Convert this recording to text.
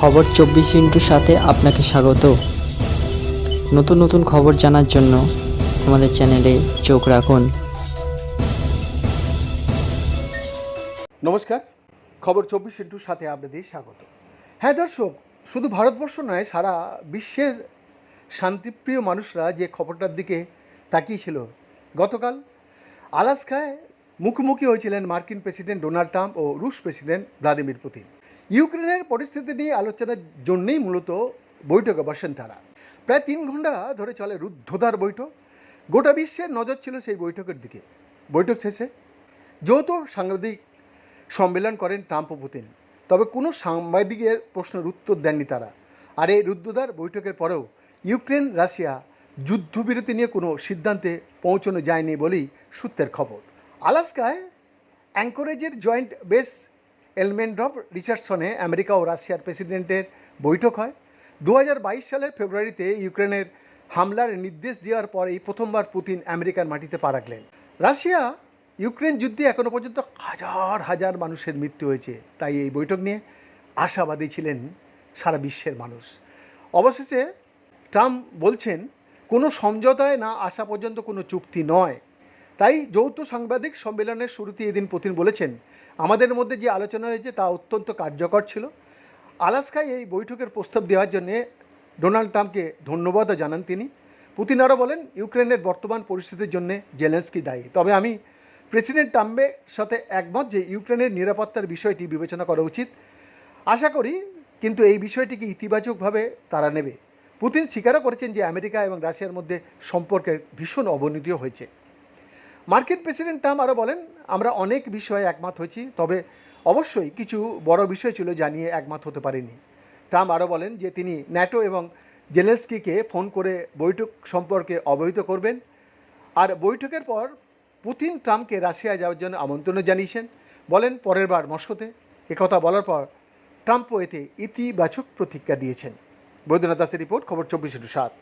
খবর চব্বিশ ইন্টুর সাথে আপনাকে স্বাগত। নতুন নতুন খবর জানার জন্য আমাদের চ্যানেলে চোখ রাখুন। নমস্কার, খবর চব্বিশ ইন্টুর সাথে আপনাদের স্বাগত। হ্যাঁ দর্শক, শুধু ভারতবর্ষ নয়, সারা বিশ্বের শান্তিপ্রিয় মানুষরা যে খবরটার দিকে তাকিয়েছিল গতকাল আলাস্কায় মুখোমুখি হয়েছিলেন মার্কিন প্রেসিডেন্ট ডোনাল্ড ট্রাম্প ও রুশ প্রেসিডেন্ট ভ্লাদিমির পুতিন। ইউক্রেনের পরিস্থিতি নিয়ে আলোচনার জন্যেই মূলত বৈঠকে বসেন তারা। প্রায় তিন ঘণ্টা ধরে চলে রুদ্ধদ্বার বৈঠক। গোটা বিশ্বের নজর ছিল সেই বৈঠকের দিকে। বৈঠক শেষে যৌথ সাংবাদিক সম্মেলন করেন ট্রাম্প ও পুতিন। তবে কোনো সাংবাদিকের প্রশ্নের উত্তর দেননি তারা। আর এই রুদ্ধদ্বার বৈঠকের পরেও ইউক্রেন, রাশিয়া যুদ্ধবিরতি নিয়ে কোনো সিদ্ধান্তে পৌঁছানো যায়নি বলেই সূত্রের খবর। আলাস্কায় অ্যাঙ্করেজের জয়েন্ট বেস এলমেন্ড্রপ রিচার্ডসনে আমেরিকা ও রাশিয়ার প্রেসিডেন্টের বৈঠক হয়। দু হাজার বাইশ সালের ফেব্রুয়ারিতে ইউক্রেনের হামলার নির্দেশ দেওয়ার পরেই প্রথমবার পুতিন আমেরিকার মাটিতে পা রাখলেন। রাশিয়া, ইউক্রেন যুদ্ধে এখনও পর্যন্ত হাজার হাজার মানুষের মৃত্যু হয়েছে। তাই এই বৈঠক নিয়ে আশাবাদী ছিলেন সারা বিশ্বের মানুষ। অবশেষে ট্রাম্প বলছেন, কোনো সমঝোতায় না আসা পর্যন্ত কোনো চুক্তি নয়। তাই যৌথ সাংবাদিক সম্মেলনের শুরুতে এদিন পুতিন বলেছেন, আমাদের মধ্যে যে আলোচনা হয়েছে তা অত্যন্ত কার্যকর ছিল। আলাস্কায় এই বৈঠকের প্রস্তাব দেওয়ার জন্যে ডোনাল্ড ট্রাম্পকে ধন্যবাদও জানান তিনি। পুতিন আরও বলেন, ইউক্রেনের বর্তমান পরিস্থিতির জন্য জেলেন্সকি দায়ী। তবে আমি প্রেসিডেন্ট ট্রাম্পের সাথে একমত যে ইউক্রেনের নিরাপত্তার বিষয়টি বিবেচনা করা উচিত। আশা করি কিন্তু এই বিষয়টিকে ইতিবাচকভাবে তারা নেবে। পুতিন স্বীকারও করেছেন যে আমেরিকা এবং রাশিয়ার মধ্যে সম্পর্কের ভীষণ অবনতিও হয়েছে। মার্কিন প্রেসিডেন্ট ট্রাম্প আরও বলেন, আমরা অনেক বিষয়ে একমত হয়েছি, তবে অবশ্যই কিছু বড় বিষয় ছিল জানিয়ে একমত হতে পারেনি। ট্রাম্প আরও বলেন যে তিনি ন্যাটো এবং জেলেন্সকিকে ফোন করে বৈঠক সম্পর্কে অবহিত করবেন। আর বৈঠকের পর পুতিন ট্রাম্পকে রাশিয়ায় যাওয়ার জন্য আমন্ত্রণও জানিয়েছেন। বলেন, পরের বার মস্কোতে। একথা বলার পর ট্রাম্পও এতে ইতিবাচক প্রতিক্রিয়া দিয়েছেন। বৈদ্যনাথ দাসের রিপোর্ট, খবর চব্বিশ সাত।